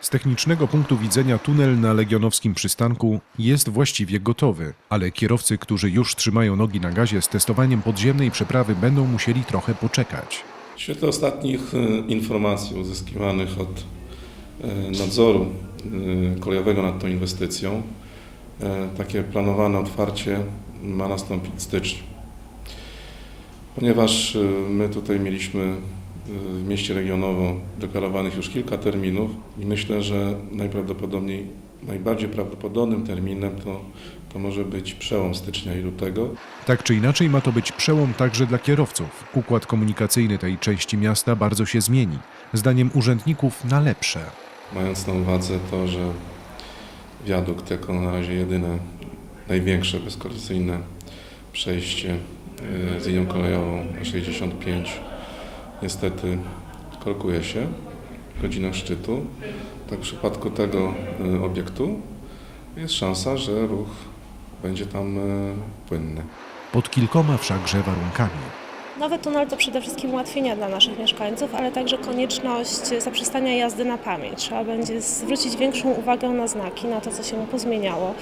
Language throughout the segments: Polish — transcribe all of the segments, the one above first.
Z technicznego punktu widzenia tunel na Legionowskim przystanku jest właściwie gotowy, ale kierowcy, którzy już trzymają nogi na gazie z testowaniem podziemnej przeprawy będą musieli trochę poczekać. W świetle ostatnich e, informacji uzyskiwanych od e, nadzoru e, kolejowego nad tą inwestycją, takie planowane otwarcie ma nastąpić w styczniu. Ponieważ my tutaj mieliśmy w mieście regionowo deklarowanych już kilka terminów i myślę, że najprawdopodobniej, najbardziej prawdopodobnym terminem to, to może być przełom stycznia i lutego. Tak czy inaczej ma to być przełom także dla kierowców. Układ komunikacyjny tej części miasta bardzo się zmieni. Zdaniem urzędników na lepsze. Mając na uwadze to, że wiadukt jako na razie jedyne, największe bezkolizyjne przejście e, z linią kolejową 65 niestety korkuje się w godzinach szczytu, tak w przypadku tego e, obiektu jest szansa, że ruch będzie tam e, płynny. Pod kilkoma wszakże warunkami. Nowy tunel to przede wszystkim ułatwienia dla naszych mieszkańców, ale także konieczność zaprzestania jazdy na pamięć. Trzeba będzie zwrócić większą uwagę na znaki, na to, co się pozmieniało.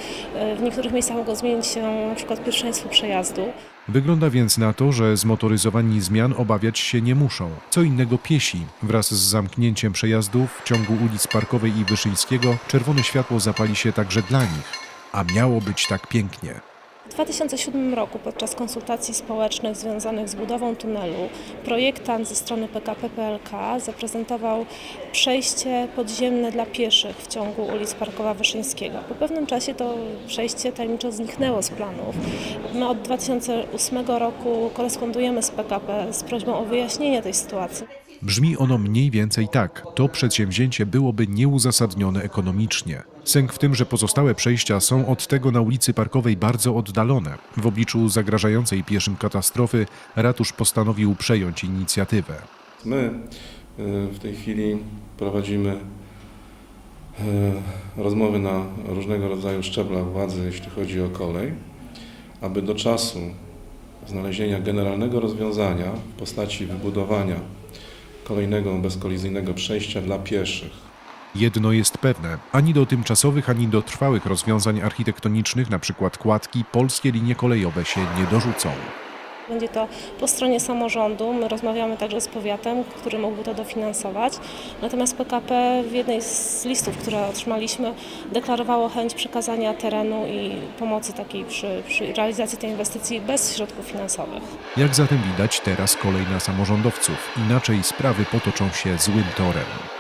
W niektórych miejscach mogło zmienić się przykład pierwszeństwo przejazdu. Wygląda więc na to, że zmotoryzowani zmian obawiać się nie muszą. Co innego piesi. Wraz z zamknięciem przejazdów w ciągu ulic Parkowej i Wyszyńskiego czerwone światło zapali się także dla nich. A miało być tak pięknie. W 2007 roku podczas konsultacji społecznych związanych z budową tunelu projektant ze strony PKP PLK zaprezentował przejście podziemne dla pieszych w ciągu ulic Parkowa Wyszyńskiego. Po pewnym czasie to przejście tajemniczo zniknęło z planów. My od 2008 roku korespondujemy z PKP z prośbą o wyjaśnienie tej sytuacji. Brzmi ono mniej więcej tak. To przedsięwzięcie byłoby nieuzasadnione ekonomicznie. Sęk w tym, że pozostałe przejścia są od tego na ulicy Parkowej bardzo oddalone. W obliczu zagrażającej pieszym katastrofy ratusz postanowił przejąć inicjatywę. My y, w tej chwili prowadzimy y, rozmowy na różnego rodzaju szczeblach władzy, jeśli chodzi o kolej, aby do czasu znalezienia generalnego rozwiązania w postaci wybudowania kolejnego bezkolizyjnego przejścia dla pieszych Jedno jest pewne, ani do tymczasowych, ani do trwałych rozwiązań architektonicznych, np. kładki, polskie linie kolejowe się nie dorzucą. Będzie to po stronie samorządu. My rozmawiamy także z powiatem, który mógłby to dofinansować. Natomiast PKP w jednej z listów, które otrzymaliśmy, deklarowało chęć przekazania terenu i pomocy takiej przy, przy realizacji tej inwestycji bez środków finansowych. Jak zatem widać, teraz kolej na samorządowców. Inaczej sprawy potoczą się złym torem.